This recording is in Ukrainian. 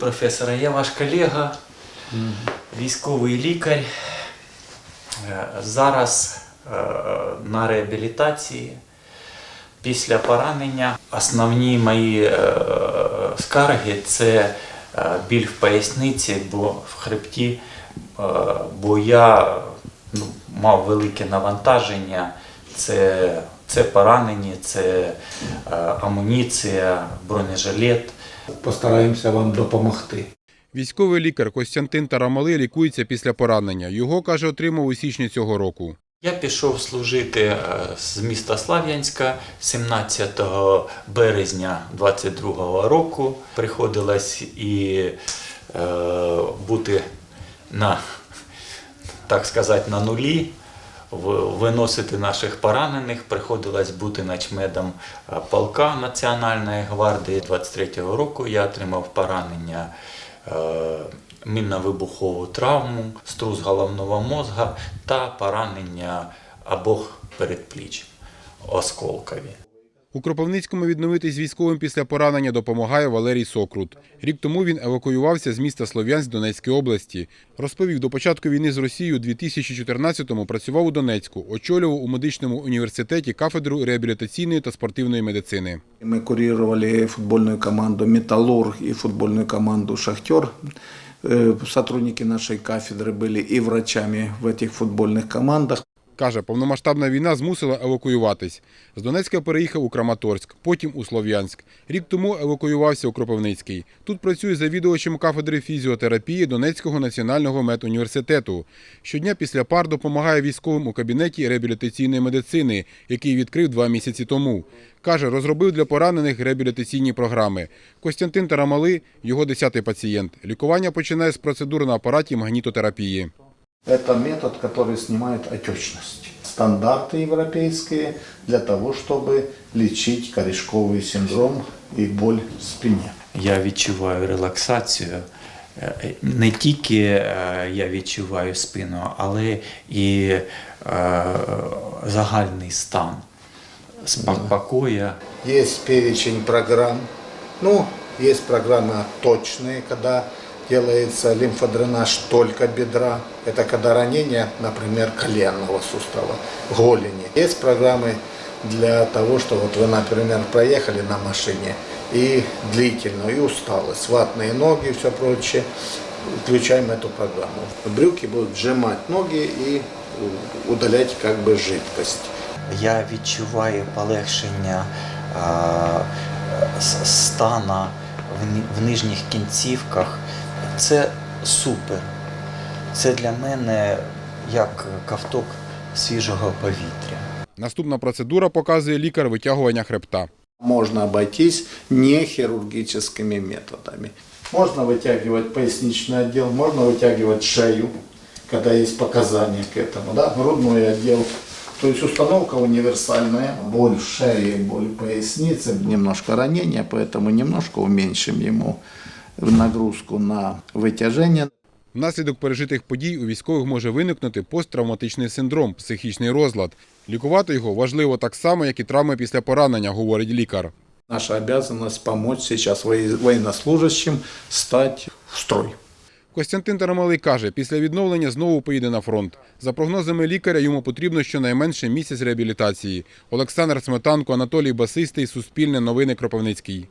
Професора, я ваш колега, військовий лікар. Е, Зараз е, на реабілітації. Після поранення основні мої е, скарги це біль в поясниці, бо в хребті, бо я ну, мав велике навантаження. Це, це поранені, це амуніція, бронежилет. Постараємося вам допомогти. Військовий лікар Костянтин Тарамали лікується після поранення. Його, каже, отримав у січні цього року. Я пішов служити е, з міста Слав'янська 17 березня 22 року. Приходилось і е, бути на, так сказати, на нулі, виносити наших поранених. Приходилось бути начмедом е, полка Національної гвардії. 23 року я отримав поранення. е, Мінно-вибухову травму, струс головного мозга та поранення обох передпліч осколкові. У Кропивницькому відновитись військовим після поранення допомагає Валерій Сокрут. Рік тому він евакуювався з міста Слов'янськ Донецької області. Розповів, до початку війни з Росією у 2014-му працював у Донецьку, очолював у медичному університеті кафедру реабілітаційної та спортивної медицини. Мы курировали футбольную команду «Металлург» и футбольную команду «Шахтер». Э, Сотрудники нашей кафедры были и врачами в этих футбольных командах. Каже, повномасштабна війна змусила евакуюватись. З Донецька переїхав у Краматорськ, потім у Слов'янськ. Рік тому евакуювався у Кропивницький. Тут працює завідувачем кафедри фізіотерапії Донецького національного медуніверситету. Щодня після пар допомагає військовим у кабінеті реабілітаційної медицини, який відкрив два місяці тому. Каже, розробив для поранених реабілітаційні програми. Костянтин Тарамали – його десятий пацієнт. Лікування починає з процедур на апараті магнітотерапії. Это метод, который снимает отечность. Стандарты европейские для того, чтобы лечить корешковый синдром и боль в спине. Я відчуваю релаксацію. Е, Не тільки е, я відчуваю спину, але і е, загальний стан спокою. Есть перечень программ. Ну, есть программы точные, когда делается лимфодренаж только бедра. Это когда ранение, например, коленного сустава, голени. Есть программы для того, что вот вы, например, проехали на машине и длительную, и усталость, ватные ноги и все прочее. Включаем эту программу. Брюки будут сжимать ноги и удалять как бы жидкость. Я відчуваю полегшення а, с- стана в, ні- в нижніх кінцівках. Це супер. Це для мене як ковток свіжого повітря. Наступна процедура показує лікар витягування хребта. Можно обойтись не хирургическими методами. Можно вытягивать поясничный отдел, можно вытягивать шею, когда есть показания к этому, да, грудной отдел. То есть установка универсальная. Боль в шее, боль в пояснице. Немножко ранения, поэтому немножко уменьшим ему нагрузку на вытяжение. Внаслідок пережитих подій у військових може виникнути посттравматичний синдром, психічний розлад. Лікувати його важливо так само, як і травми після поранення, говорить лікар. Наша обязанность помочь сейчас вои- военнослужащим стать в строй. Костянтин Тарамалий каже, після відновлення знову поїде на фронт. За прогнозами лікаря, йому потрібно щонайменше місяць реабілітації. Олександр Сметанко, Анатолій Басистий, Суспільне новини Кропивницький.